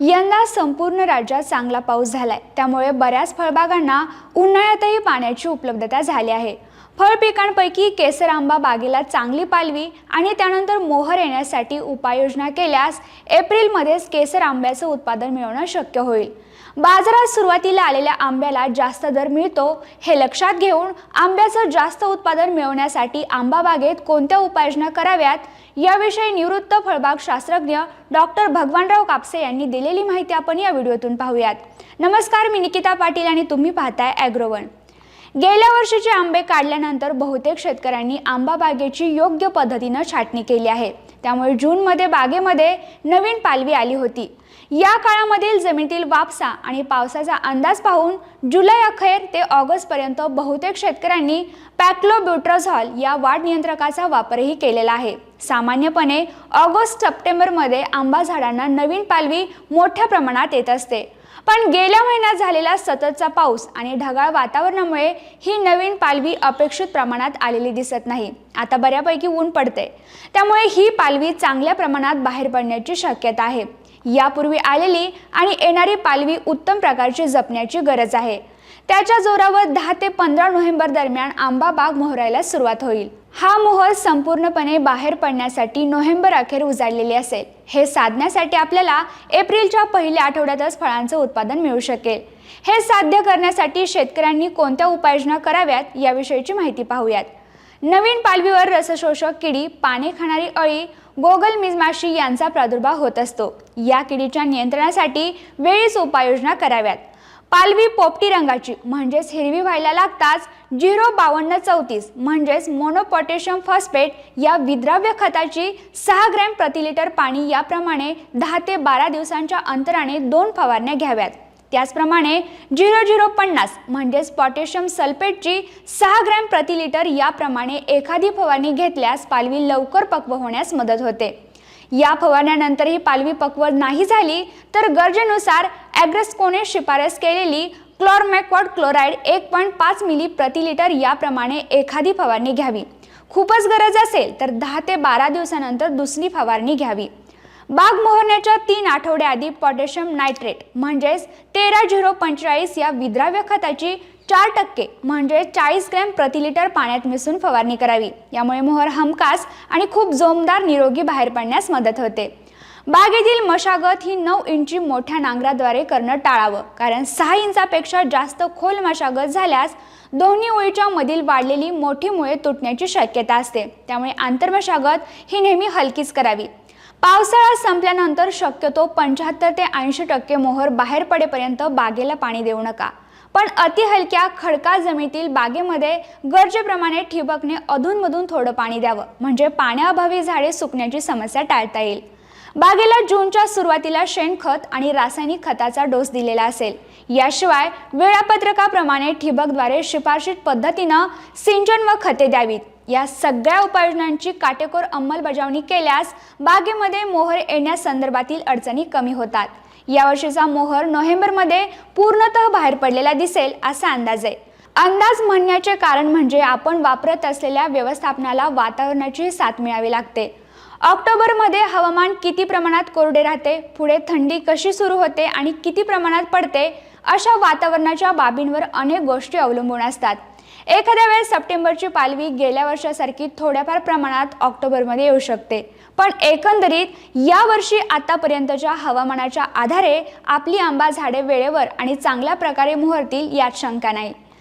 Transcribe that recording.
यंदा संपूर्ण राज्यात चांगला पाऊस झालाय. त्यामुळे बऱ्याच फळबागांना उन्हाळ्यातही पाण्याची उपलब्धता झाली आहे. फळ पिकांपैकी केसर आंबा बागेला चांगली पालवी आणि त्यानंतर मोहर येण्यासाठी उपाययोजना केल्यास एप्रिलमध्येच केसर आंब्याचं उत्पादन मिळवणं शक्य होईल. बाजारात सुरुवातीला आलेल्या आंब्याला जास्त दर मिळतो हे लक्षात घेऊन आंब्याचं जास्त उत्पादन मिळवण्यासाठी आंबा बागेत कोणत्या उपाययोजना कराव्यात याविषयी निवृत्त फळबाग शास्त्रज्ञ डॉक्टर भगवानराव कापसे यांनी दिलेली माहिती आपण या व्हिडिओतून पाहूयात. नमस्कार मी निकिता पाटील आणि तुम्ही पाहताय ॲग्रोवन गेल्या वर्षीचे आंबे काढल्यानंतर बहुतेक शेतकऱ्यांनी आंबा बागेची योग्य पद्धतीनं छाटणी केली आहे. त्यामुळे जूनमध्ये बागेमध्ये नवीन पालवी आली होती. या काळामधील जमिनीतील वापसा आणि पावसाचा अंदाज पाहून जुलै अखेर ते ऑगस्टपर्यंत बहुतेक शेतकऱ्यांनी पॅक्लोब्युट्राझॉल या वाढ नियंत्रकाचा वापरही केलेला आहे. सामान्यपणे ऑगस्ट सप्टेंबरमध्ये आंबा झाडांना नवीन पालवी मोठ्या प्रमाणात येत असते. पण गेल्या महिन्यात झालेला सततचा पाऊस आणि ढगाळ वातावरणामुळे ही नवीन पालवी अपेक्षित प्रमाणात आलेली दिसत नाही. आता बऱ्यापैकी ऊन पडते. त्यामुळे ही पालवी चांगल्या प्रमाणात बाहेर पडण्याची शक्यता आहे. यापूर्वी आलेली आणि येणारी पालवी उत्तम प्रकारची जपण्याची गरज आहे. त्याच्या जोरावर दहा ते पंधरा नोव्हेंबर दरम्यान आंबा बाग मोहरायला सुरुवात होईल. हा मोहर संपूर्णपणे बाहेर पडण्यासाठी नोव्हेंबर अखेर उजाडलेली असेल. हे साधण्यासाठी आपल्याला एप्रिलच्या पहिल्या आठवड्यातच फळांचं उत्पादन मिळू शकेल. हे साध्य करण्यासाठी शेतकऱ्यांनी कोणत्या उपाययोजना कराव्यात याविषयीची माहिती पाहूयात. नवीन पालवीवर रसशोषक किडी पाने खाणारी अळी गोगल मिजमाशी यांचा प्रादुर्भाव होत असतो. या किडीच्या नियंत्रणासाठी वेळीच उपाययोजना कराव्यात. पालवी पोपटी रंगाची. म्हणजेच हिरवी व्हायला लागताच झिरो बावन्न चौतीस. म्हणजेच मोनोपोटॅशियम फॉस्फेट या विद्राव्य खताची सहा ग्रॅम प्रति लिटर पाणी याप्रमाणे दहा ते बारा दिवसांच्या अंतराने दोन फवारण्या घ्याव्यात. त्याचप्रमाणे झिरो झिरो पन्नास म्हणजेच पोटॅशियम सल्फेटची सहा ग्रॅम प्रति लिटर याप्रमाणे एखादी फवारणी घेतल्यास पालवी लवकर पक्व होण्यास मदत होते. या फवारण्यानंतर ही पालवी पक्व नाही झाली तर गरजेनुसार ॲग्रेस्कोने शिफारस केलेली क्लोरमॅक्वॉड क्लोराईड एक पॉईंट पाच मिली प्रति लिटर याप्रमाणे एखादी फवारणी घ्यावी. खूपच गरज असेल तर दहा ते बारा दिवसानंतर दुसरी फवारणी घ्यावी. बाग मोहरण्याच्या तीन आठवड्याआधी पोटॅशियम नायट्रेट म्हणजेच तेरा झिरो पंचेचाळीस या विद्राव्य खताची चार टक्के म्हणजे चाळीस ग्रॅम प्रति लिटर पाण्यात मिसळून फवारणी करावी. यामुळे मोहर हमखास आणि खूप जोमदार निरोगी बाहेर पडण्यास मदत होते. बागेतील मशागत ही नऊ इंची मोठ्या नांगराद्वारे करणं टाळावं. कारण सहा इंचापेक्षा जास्त खोल मशागत झाल्यास दोन्ही ओळीच्या मधील वाढलेली मोठी मुळे तुटण्याची शक्यता असते. त्यामुळे आंतरमशागत ही नेहमी हलकीच करावी. पावसाळा संपल्यानंतर शक्यतो पंच्याहत्तर ते ऐंशी टक्के मोहर बाहेर पडेपर्यंत बागेला पाणी देऊ नका. पण अति हलक्या खडका जमिनीतील बागेमध्ये गरजेप्रमाणे ठिबकने अधूनमधून थोडं पाणी द्यावं. म्हणजे पाण्याअभावी झाडे सुकण्याची समस्या टाळता येईल. बागेला जूनच्या सुरुवातीला शेणखत आणि रासायनिक खताचा डोस दिलेला असेल. याशिवाय वेळापत्रकाप्रमाणे ठिबकद्वारे शिफारशीत पद्धतीनं सिंचन व खते द्यावीत. या सगळ्या उपाययोजनांची काटेकोर अंमलबजावणी केल्यास बागेमध्ये मोहर येण्यासंदर्भातील अडचणी कमी होतात. यावर्षीचा मोहर नोव्हेंबरमध्ये पूर्णतः बाहेर पडलेला दिसेल असा अंदाज आहे. अंदाज म्हणण्याचे कारण म्हणजे आपण वापरत असलेल्या व्यवस्थापनाला वातावरणाची साथ मिळावी लागते. ऑक्टोबरमध्ये हवामान किती प्रमाणात कोरडे राहते? पुढे थंडी कशी सुरू होते आणि किती प्रमाणात पडते? अशा वातावरणाच्या बाबींवर अनेक गोष्टी अवलंबून असतात. एखाद्या वेळेस सप्टेंबरची पालवी गेल्या वर्षासारखी थोड्याफार प्रमाणात ऑक्टोबरमध्ये येऊ शकते. पण एकंदरीत या वर्षी आतापर्यंतच्या हवामानाच्या आधारे आपली आंबा झाडे वेळेवर आणि चांगल्या प्रकारे मुहरतील यात शंका नाही.